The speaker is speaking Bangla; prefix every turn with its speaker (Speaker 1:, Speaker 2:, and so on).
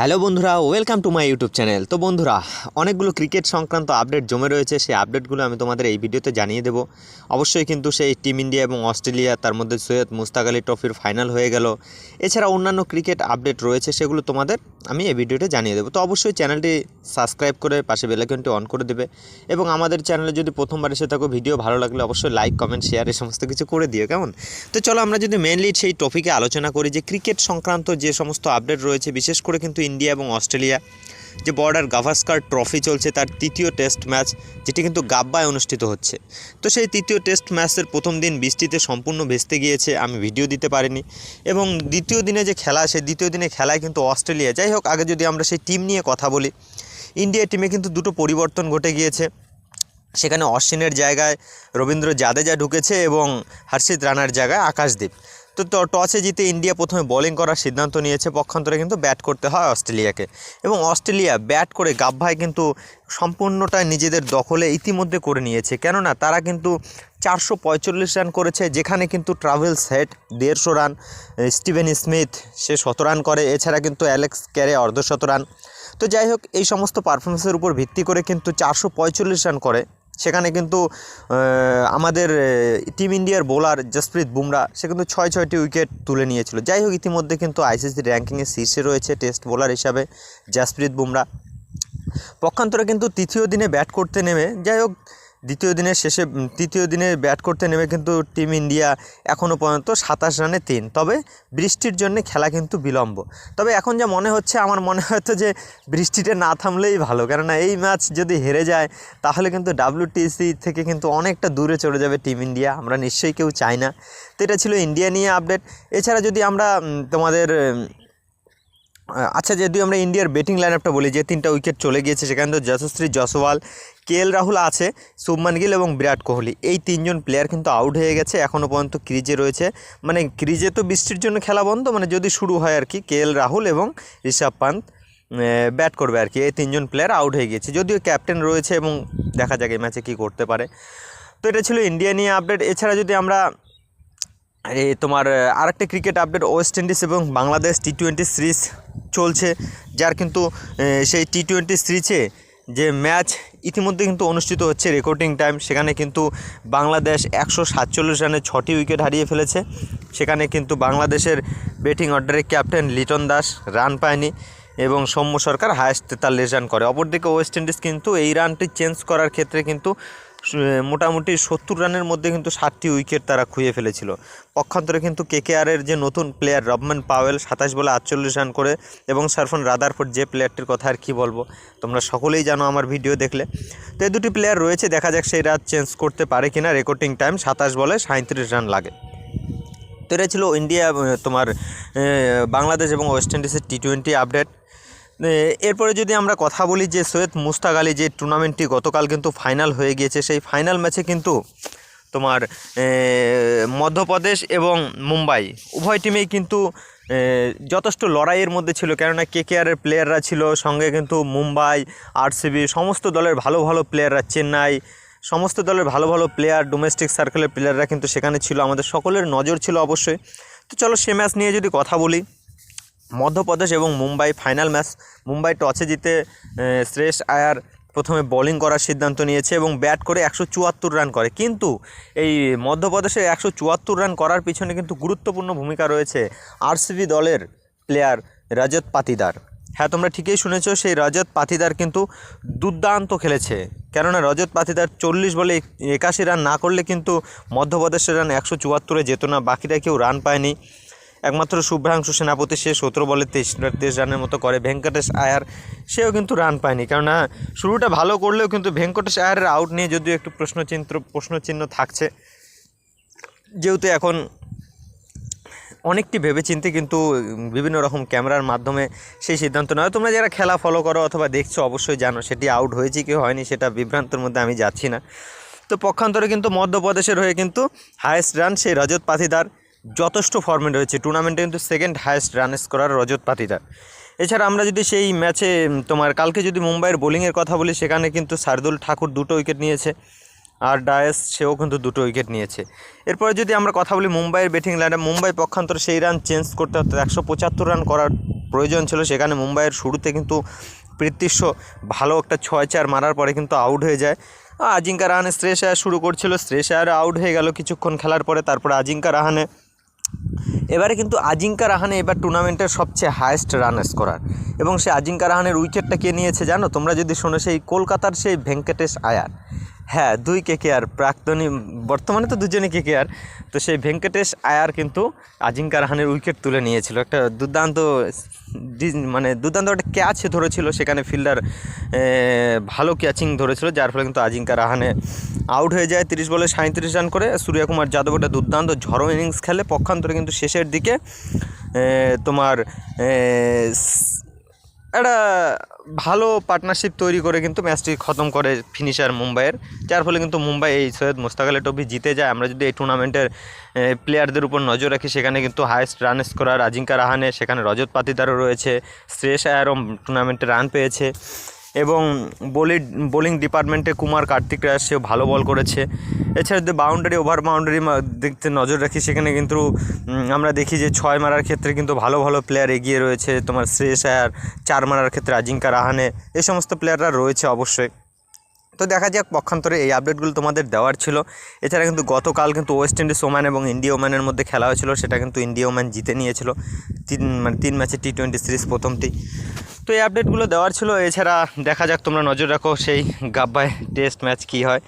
Speaker 1: হ্যালো বন্ধুরা, welcome to my YouTube channel. তো বন্ধুরা, অনেকগুলো ক্রিকেট সংক্রান্ত আপডেট জমে রয়েছে, সেই আপডেটগুলো আমি তোমাদের এই ভিডিওতে জানিয়ে দেবো। অবশ্যই কিন্তু সেই টিম ইন্ডিয়া এবং অস্ট্রেলিয়া, তার মধ্যে সৈয়দ মুস্তাক আলী ট্রফির ফাইনাল হয়ে গেল। এছাড়া অন্যান্য ক্রিকেট আপডেট রয়েছে, সেগুলো তোমাদের আমি এই ভিডিওতে জানিয়ে দেবো। তো অবশ্যই চ্যানেলটি সাবস্ক্রাইব করে পাশে বেলাইকনটি অন করে দেবে এবং আমাদের চ্যানেলে যদি প্রথমবার এসে থাকো, ভিডিও ভালো লাগলে অবশ্যই লাইক, কমেন্ট, শেয়ার এই সমস্ত কিছু করে দিও, কেমন? তো চলো আমরা যদি মেনলি সেই টপিকে আলোচনা করি যে, ক্রিকেট সংক্রান্ত যে সমস্ত আপডেট রয়েছে, বিশেষ করে কিন্তু ইন্ডিয়া এবং অস্ট্রেলিয়া, যে বর্ডার গাভাস্কার ট্রফি চলছে তার তৃতীয় টেস্ট ম্যাচ যেটি কিন্তু গাব্বায় অনুষ্ঠিত হচ্ছে। তো সেই তৃতীয় টেস্ট ম্যাচের প্রথম দিন বৃষ্টিতে সম্পূর্ণ ভেস্তে গিয়েছে, আমি ভিডিও দিতে পারিনি। এবং দ্বিতীয় দিনে যে খেলা, সেই দ্বিতীয় দিনে খেলায় কিন্তু অস্ট্রেলিয়া, যাই হোক, আগে যদি আমরা সেই টিম নিয়ে কথা বলি, ইন্ডিয়া টিমে কিন্তু দুটো পরিবর্তন ঘটে গিয়েছে। সেখানে অশ্বিনের জায়গায় রবীন্দ্র জাদেজা ঢুকেছে এবং হর্ষিত রানার জায়গায় আকাশদীপ। তো টসে জিতে ইন্ডিয়া প্রথমে বোলিং করার সিদ্ধান্ত নিয়েছে। পক্ষান্তরে কিন্তু ব্যাট করতে হয় অস্ট্রেলিয়াকে। এবং অস্ট্রেলিয়া ব্যাট করে গাব্বায় কিন্তু সম্পূর্ণটা নিজেদের দখলে ইতিমধ্যে করে নিয়েছে। কেননা তারা কিন্তু চারশো পঁয়তাল্লিশ রান করেছে, যেখানে কিন্তু ট্রাভেলস হেড দেড়শো রান স্টিভেন স্মিথ সে শত রান করে, এছাড়া কিন্তু অ্যালেক্স ক্যারে অর্ধশত রান তো যাই হোক, এই সমস্ত পারফরমেন্সের উপর ভিত্তি করে কিন্তু চারশো পঁয়তাল্লিশ রান করে সেখানে কিন্তু আমাদের টিম ইন্ডিয়ার বোলার জসপ্রীত বুমরা সে কিন্তু ছয় ছয়টি উইকেট তুলে নিয়েছিল। যাই হোক, ইতিমধ্যে কিন্তু আইসিসি র্যাঙ্কিংয়ে শীর্ষে রয়েছে টেস্ট বোলার হিসাবে জসপ্রীত বুমরা পক্ষান্তরে কিন্তু তৃতীয় দিনে ব্যাট করতে নেমে, যাই হোক দ্বিতীয় দিনের শেষে তৃতীয় দিনে ব্যাট করতে নেমে কিন্তু টিম ইন্ডিয়া এখনও পর্যন্ত সাতাশ রানে তিন। তবে বৃষ্টির জন্য খেলা কিন্তু বিলম্ব। তবে এখন যা মনে হচ্ছে, আমার মনে হয়তো যে বৃষ্টিটা না থামলেই ভালো। কেননা এই ম্যাচ যদি হেরে যায়, তাহলে কিন্তু ডাব্লিউটিসি থেকে কিন্তু অনেকটা দূরে চলে যাবে টিম ইন্ডিয়া আমরা নিশ্চয়ই কেউ চাই না। তো এটা ছিল ইন্ডিয়া নিয়ে আপডেট এছাড়া যদি আমরা তোমাদের আচ্ছা যদি আমরা ইন্ডিয়ার ব্যাটিং লাইন আপটা বলি, যে তিনটা উইকেট চলে গিয়েছে, সেখানে তো যশস্বী জসওয়াল কে এল রাহুল আছে, শুভমান গিল এবং বিরাট কোহলি। এই তিনজন প্লেয়ার কিন্তু আউট হয়ে গেছে এখনও পর্যন্ত ক্রিজে রয়েছে। মানে ক্রিজে তো বৃষ্টির জন্য খেলা বন্ধ মানে যদি শুরু হয় আর কি, কে এল রাহুল এবং ঋষভ পান্ত ব্যাট করবে আর কি, এই তিনজন প্লেয়ার আউট হয়ে গিয়েছে। যদিও ক্যাপ্টেন রয়েছে এবং দেখা যাক এই ম্যাচে কী করতে পারে। তো এটা ছিল ইন্ডিয়া নিয়ে আপডেট এছাড়া যদি আমরা এই তোমার আরেকটা ক্রিকেট আপডেট ওয়েস্ট ইন্ডিজ এবং বাংলাদেশ টি টোয়েন্টি সিরিজ চলছে, যার কিন্তু সেই টি টোয়েন্টি সিরিজে যে ম্যাচ ইতিমধ্যে কিন্তু অনুষ্ঠিত হচ্ছে রেকর্ডিং টাইম, সেখানে কিন্তু বাংলাদেশ একশো সাতচল্লিশ রানে ছটি উইকেট হারিয়ে ফেলেছে। সেখানে কিন্তু বাংলাদেশের ব্যাটিং অর্ডারে ক্যাপ্টেন লিটন দাস রান পায়নি এবং সৌম্য সরকার হায়েস্ট তেতাল্লিশ রান করে। অপরদিকে ওয়েস্ট ইন্ডিজ কিন্তু এই রানটি চেঞ্জ করার ক্ষেত্রে কিন্তু মোটামুটি সত্তর রানের মধ্যে কিন্তু ষাটটি উইকেট তারা খুঁয়ে ফেলেছিল। পক্ষান্তরে কিন্তু কেকেআরের যে নতুন প্লেয়ার রবমান পাওয়েল সাতাশ বলে আটচল্লিশ রান করে এবং সারফন রাদারফোর্ড যে প্লেয়ারটির কথা আর কী বলব, তোমরা সকলেই জানো আমার ভিডিও দেখলে। তো এই দুটি প্লেয়ার রয়েছে, দেখা যাক সেই রাত চেঞ্জ করতে পারে কিনা। রেকর্ডিং টাইম সাতাশ বলে সাঁত্রিশ রান লাগে। তো এটা ছিল ইন্ডিয়া তোমার বাংলাদেশ এবং ওয়েস্ট ইন্ডিজের টি টোয়েন্টি আপডেট। এরপরে যদি আমরা কথা বলি যে সৈয়দ মুস্তাক আলী যে টুর্নামেন্টটি গতকাল কিন্তু ফাইনাল হয়ে গিয়েছে, সেই ফাইনাল ম্যাচে কিন্তু তোমার মধ্যপ্রদেশ এবং মুম্বাই উভয় টিমেই কিন্তু যথেষ্ট লড়াইয়ের মধ্যে ছিল। কেননা কে কেআরের প্লেয়াররা ছিল, সঙ্গে কিন্তু মুম্বাই আরসিবি সমস্ত দলের ভালো ভালো প্লেয়াররা চেন্নাই, সমস্ত দলের ভালো ভালো প্লেয়ার ডোমেস্টিক সার্কেলের প্লেয়াররা কিন্তু সেখানে ছিল। আমাদের সকলের নজর ছিল অবশ্যই। তো চলো সে ম্যাচ নিয়ে যদি কথা বলি মধ্যপ্রদেশ এবং মুম্বাই ফাইনাল ম্যাচ। মুম্বাই টসে জিতে শ্রেয়স আয়ার প্রথমে বোলিং করার সিদ্ধান্ত নিয়েছে এবং ব্যাট করে একশো চুয়াত্তর রান করে। কিন্তু এই মধ্যপ্রদেশে একশো চুয়াত্তর রান করার পিছনে কিন্তু গুরুত্বপূর্ণ ভূমিকা রয়েছে আরসিবি দলের প্লেয়ার রজত পাতিদার। হ্যাঁ তোমরা ঠিকই শুনেছো, সেই রজত পাতিদার কিন্তু দুর্দান্ত খেলেছে। কেননা রজত পাতিদার চল্লিশ বলে একাশি রান না করলে কিন্তু মধ্যপ্রদেশের রান একশো চুয়াত্তরে যেত না, বাকিরা কেউ রান পায়নি। একমাত্র শুভ্রাংশু সেনাপতি, সে সতেরো বলে তেইশ তেইশ রানের মতো করে। ভেঙ্কটেশ আয়ার, সেও কিন্তু রান পায়নি। কেননা, শুরুটা ভালো করলেও কিন্তু ভেঙ্কটেশ আয়ারের আউট নিয়ে যদিও একটু প্রশ্নচিহ্ন প্রশ্নচিহ্ন থাকছে, যেহেতু এখন অনেকটি ভেবেচিন্তে কিন্তু বিভিন্ন রকম ক্যামেরার মাধ্যমে সেই সিদ্ধান্ত নেওয়া। তোমরা যারা খেলা ফলো করো অথবা দেখছ, অবশ্যই জানো সেটি আউট হয়েছে কি হয়নি, সেটা বিভ্রান্তের মধ্যে আমি যাচ্ছি না। তো পক্ষান্তরে কিন্তু মধ্যপ্রদেশের হয়ে কিন্তু হায়েস্ট রান সেই রজত পাতিদার যথেষ্ট ফর্মে রয়েছে। টুর্নামেন্টে কিন্তু second highest run scorer Rajat Patidar. এছাড়া আমরা যদি সেই ম্যাচে তোমার কালকে যদি মুম্বাইয়ের বোলিংয়ের কথা বলি, সেখানে কিন্তু শার্দুল ঠাকুর দুটো উইকেট নিয়েছে আর ডায়েস সেও কিন্তু দুটো উইকেট নিয়েছে। এরপরে যদি আমরা কথা বলি মুম্বাইয়ের ব্যাটিং লাইনে মুম্বাই পক্ষান্তর সেই রান চেঞ্জ করতে হতো একশো পঁচাত্তর রান করার প্রয়োজন ছিল। সেখানে মুম্বাইয়ের শুরুতে কিন্তু পৃথ্বীশ্ব ভালো একটা ছয় চার মারার পরে কিন্তু আউট হয়ে যায়। আজিঙ্কা রাহানে শ্রেষ শুরু করছিল। শ্রেষ আউট হয়ে গেল কিছুক্ষণ খেলার পরে। তারপরে আজিঙ্কা রাহানে এবারে কিন্তু আজিঙ্কা রাহানে এবার টুর্নামেন্টের সবচেয়ে হায়েস্ট রান স্কোরার এবং সে আজিঙ্কা রাহানের উইকেটটা কে নিয়েছে জানো? তোমরা যদি শোনো, সেই কলকাতার সেই ভেঙ্কটেশ আয়ার। হ্যাঁ দুই কে কে আর প্রাক্তনী, বর্তমানে তো দুজনে কে কে আর। তো সেই ভেঙ্কটেশ আয়ার কিন্তু আজিঙ্কা রাহানের উইকেট তুলে নিয়েছিল। একটা দুর্দান্ত মানে দুর্দান্ত একটা ক্যাচ ধরেছিল, সেখানে ফিল্ডার ভালো ক্যাচিং ধরেছিল, যার ফলে কিন্তু আজিঙ্কা রাহানে আউট হয়ে যায় তিরিশ বলে সাঁত্রিশ রান করে। সূর্যকুমার যাদব একটা দুর্দান্ত ঝড়ো ইনিংস খেলে, পক্ষান্তরে কিন্তু শেষের দিকে তোমার একটা ভালো পার্টনারশিপ তৈরি করে কিন্তু ম্যাচটি খতম করে ফিনিশার মুম্বাইয়ের। যার ফলে কিন্তু মুম্বাই এই সৈয়দ মোস্তাক আলী ট্রফি জিতে যায়। আমরা যদি এই টুর্নামেন্টের প্লেয়ারদের উপর নজর রাখি, সেখানে কিন্তু highest run scorer Ajinkya Rahane, সেখানে রজত পাতিদারও রয়েছে। শ্রেয়স আয়ারও টুর্নামেন্টে রান পেয়েছে। এবং বোলিং বোলিং ডিপার্টমেন্টে কুমার কার্তিক রায় সেও ভালো বল করেছে। এছাড়া যদি বাউন্ডারি ওভার বাউন্ডারি দেখতে নজর রাখি, সেখানে কিন্তু আমরা দেখি যে ছয় মারার ক্ষেত্রে কিন্তু ভালো ভালো প্লেয়ার এগিয়ে রয়েছে। তোমার শ্রেয়স আয়ার চার মারার ক্ষেত্রে আজিঙ্কা রাহানে এই সমস্ত প্লেয়াররা রয়েছে অবশ্যই। তো দেখা যাক, পক্ষান্তরে এই আপডেটগুলো তোমাদের দেওয়ার ছিল। এছাড়া কিন্তু গতকাল কিন্তু ওয়েস্ট ইন্ডিজ ওম্যান এবং ইন্ডিয়া ওম্যানের মধ্যে খেলা হয়েছিল, সেটা কিন্তু ইন্ডিয়া ওম্যান জিতে নিয়েছিল। তিন মানে তিন ম্যাচে টি টোয়েন্টি সিরিজ প্রথমটি। তো এই আপডেটগুলো দেওয়ার ছিল। এছাড়া দেখা যাক, তোমরা নজর রাখো সেই গাব্বায় টেস্ট ম্যাচ কী হয়।